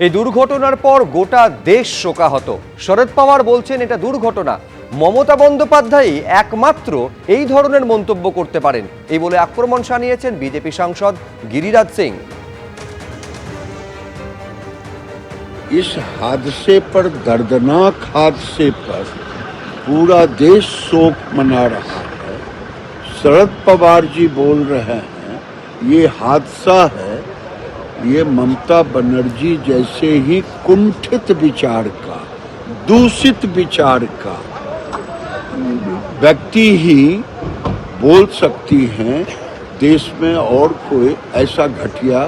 এই দুর্ঘটনার পর গোটা দেশ শোকাহত শরদ পাওয়ার বলছেন এটা দুর্ঘটনা মমতা বন্দ্যোপাধ্যায়ই একমাত্র এই ধরনের মন্তব্য করতে পারেন এই বলে আক্রমণ শানিয়েছেন বিজেপি সাংসদ গিরিরাজ সিং इस हादसे पर दर्दनाक हादसे पर पूरा देश शोक मना रहा है शरद पवार जी बोल रहे हैं ये हादसा है ये ममता बनर्जी जैसे ही कुंठित विचार का, दूषित विचार का व्यक्ति ही बोल सकती हैं, देश में और कोई ऐसा घटिया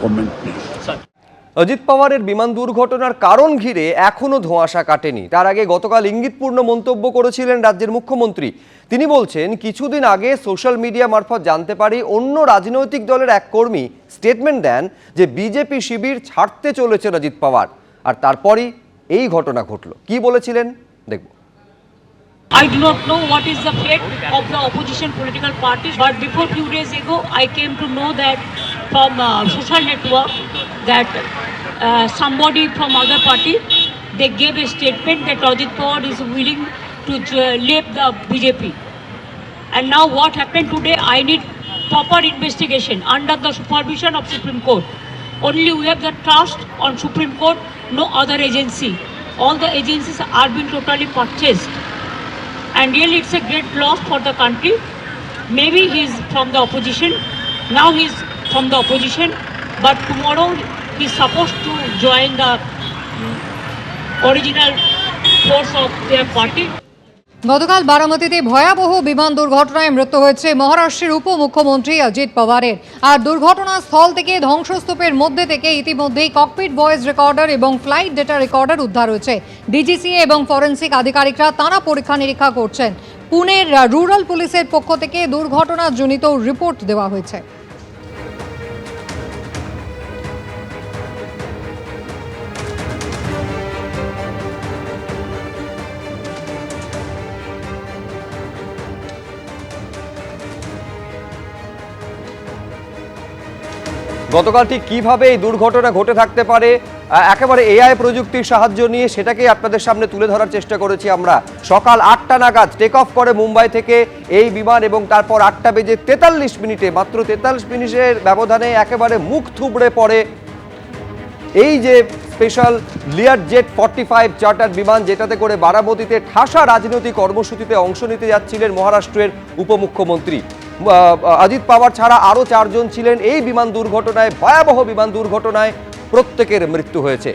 कमेंट नहीं। অজিত পাওয়ারের বিমান দুর্ঘটনার কারণ ঘিরে এখনও ধোঁয়াশা কাটেনি। তার আগে গতকাল ইঙ্গিতপূর্ণ মন্তব্য করেছিলেন রাজ্যের মুখ্যমন্ত্রী। তিনি বলছেন কিছুদিন আগে সোশ্যাল মিডিয়া মারফত জানতে পারি অন্য রাজনৈতিক দলের এক কর্মী স্টেটমেন্ট দেন যে বিজেপি শিবির ছাড়তে চলেছে অজিত পাওয়ার। আর তারপরই এই ঘটনা ঘটল। কি বলেছিলেন? দেখব। I do not know what is the fate of the opposition political parties, but before few days ago, I came to know that from uh, social network that uh, somebody from other party they gave a statement that Rajit Pawar is willing to uh, leave the BJP. And now what happened today? I need proper investigation under the supervision of Supreme Court. Only we have the trust on Supreme Court, no other agency. All the agencies are being totally purchased and really it's a great loss for the country. Maybe he's from the opposition, now he's from the opposition, but tomorrow he's supposed to join the original force of their party. গতকাল বারামতিতে ভয়াবহ বিমান দুর্ঘটনায় মৃত্যু হয়েছে মহারাষ্ট্রের উপমুখ্যমন্ত্রী অজিত পাওয়ারের। আর দুর্ঘটনাস্থল থেকে ধ্বংসস্তূপের মধ্যে থেকে ইতিমধ্যেই ককপিট ভয়েস রেকর্ডার এবং ফ্লাইট ডেটা রেকর্ডার উদ্ধার হয়েছে। ডিজিসিএ এবং ফরেন্সিক আধিকারিকরা তাঁরা পরীক্ষা নিরীক্ষা করছেন। পুনের রুরাল পুলিশের পক্ষ থেকে দুর্ঘটনাজনিত রিপোর্ট দেওয়া হয়েছে। গতকাল ঠিক কীভাবে এই দুর্ঘটনা ঘটে থাকতে পারে? একেবারে এআই প্রযুক্তির সাহায্য নিয়ে সেটাকেই আপনাদের সামনে তুলে ধরার চেষ্টা করেছি আমরা। সকাল আটটা নাগাদ টেক অফ করে মুম্বাই থেকে এই বিমান এবং তারপর আটটা বেজে তেতাল্লিশ মিনিটে, মাত্র তেতাল্লিশ মিনিটের ব্যবধানে একেবারে মুখ থুবড়ে পড়ে। এই যে স্পেশাল লিয়ার জেট ফর্টি ফাইভ চার্টার বিমান যেটাতে করে বারামতিতে ঠাসা রাজনৈতিক কর্মসূচিতে অংশ নিতে যাচ্ছিলেন মহারাষ্ট্রের উপমুখ্যমন্ত্রী। অজিত পাওয়ার ছাড়া আরও চারজন ছিলেন এই বিমান দুর্ঘটনায়, ভয়াবহ বিমান দুর্ঘটনায় প্রত্যেকের মৃত্যু হয়েছে।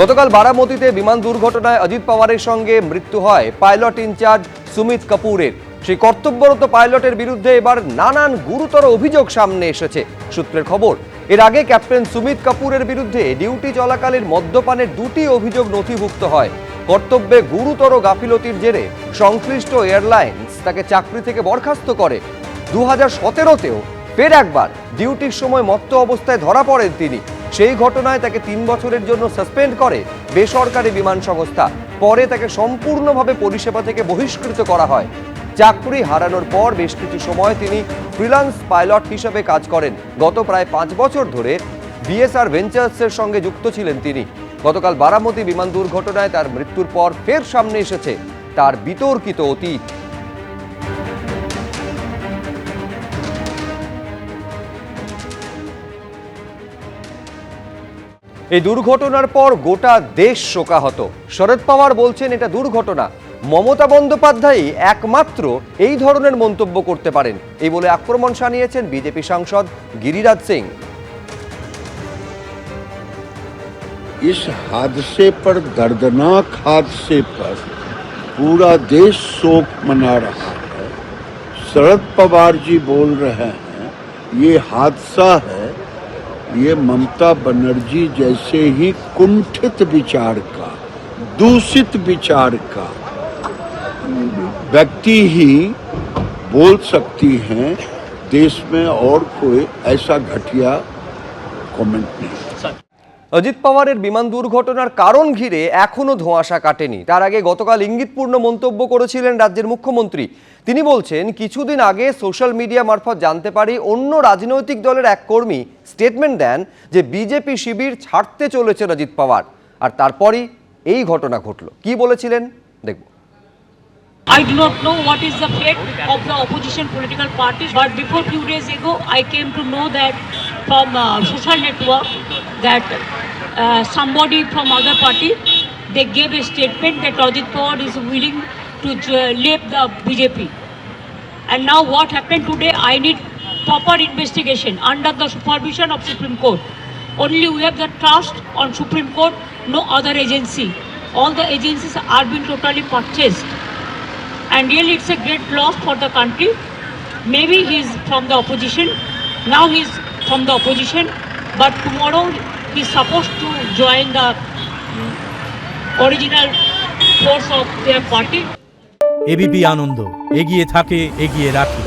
গতকাল বারামতিতে বিমান দুর্ঘটনায় অজিত পাওয়ারের সঙ্গে মৃত্যু হয় পাইলট ইনচার্জ সুমিত কাপুরের। সেই কর্তব্যরত পাইলটের বিরুদ্ধে এবার নানান গুরুতর অভিযোগ সামনে এসেছে সূত্রের খবর। এর আগে ক্যাপ্টেন সুমিত কাপুরের বিরুদ্ধে ডিউটি চলাকালীন মদ্যপানের দুটি অভিযোগ নথিভুক্ত হয়। কর্তব্যে গুরুতর গাফিলতির জেরে সংশ্লিষ্ট এয়ারলাইন্স তাকে চাকরি থেকে বরখাস্ত করে। দু হাজার সতেরোতেও ফের একবার ডিউটির সময় মত্ত অবস্থায় ধরা পড়েন তিনি। সেই ঘটনায় তাকে তিন বছরের জন্য সাসপেন্ড করে বেসরকারি বিমান সংস্থা। পরে তাকে সম্পূর্ণভাবে পরিষেবা থেকে বহিষ্কৃত করা হয়। চাকরি হারানোর পর বেশ কিছু সময় তিনি ফ্রিল্যান্স পাইলট হিসেবে কাজ করেন। গত প্রায় পাঁচ বছর ধরে বিএসআর ভেঞ্চার্সের সঙ্গে যুক্ত ছিলেন তিনি। গতকাল বারামতি বিমান দুর্ঘটনায় তার মৃত্যুর পর ফের সামনে এসেছে তার বিতর্কিত অতীত। এই দুর্ঘটনার পর গোটা দেশ শোকাহত। শরদ পাওয়ার বলছেন, এটা দুর্ঘটনা। মমতা বন্দ্যোপাধ্যায়ই একমাত্র এই ধরনের মন্তব্য করতে পারেন। এই বলে আক্রমণ শানিয়েছেন বিজেপি সাংসদ গিরিরাজ সিং। इस हादसे पर, दर्दनाक हादसे पर पूरा देश शोक मना रहा है। शरद पवार जी बोल रहे हैं, ये हादसा है, ये ममता बनर्जी जैसे ही कुंठित विचार का, दूषित विचार का व्यक्ति ही बोल सकती हैं, देश में और कोई ऐसा घटिया कमेंट नहीं। অজিত পাওয়ারের বিমান দুর্ঘটনার কারণ ঘিরে এখনও ধোঁয়াশা কাটেনি। তার আগে গতকাল ইঙ্গিতপূর্ণ মন্তব্য করেছিলেন রাজ্যের মুখ্যমন্ত্রী। তিনি বলছেন কিছুদিন আগে সোশ্যাল মিডিয়া মারফত জানতে পারি অন্য রাজনৈতিক দলের এক কর্মী স্টেটমেন্ট দেন যে বিজেপি শিবির ছাড়তে চলেছে অজিত পাওয়ার। আর তারপরই এই ঘটনা ঘটল। কি বলেছিলেন? দেখব। I do not know what is the fate of the opposition political parties, but before few days ago, I came to know that from uh, social network that uh, somebody from other party they gave a statement that Ajit Pawar is willing to leave the BJP. And now what happened today? I need proper investigation under the supervision of Supreme Court. Only we have the trust on Supreme Court, no other agency. All the agencies are being totally purchased. And really it's a great loss for the country. Maybe he's from the opposition. Now he's from the opposition. But tomorrow he's supposed to join the mm, original force of their party. ABP Ananda এগিয়ে থাকে এগিয়ে রাখে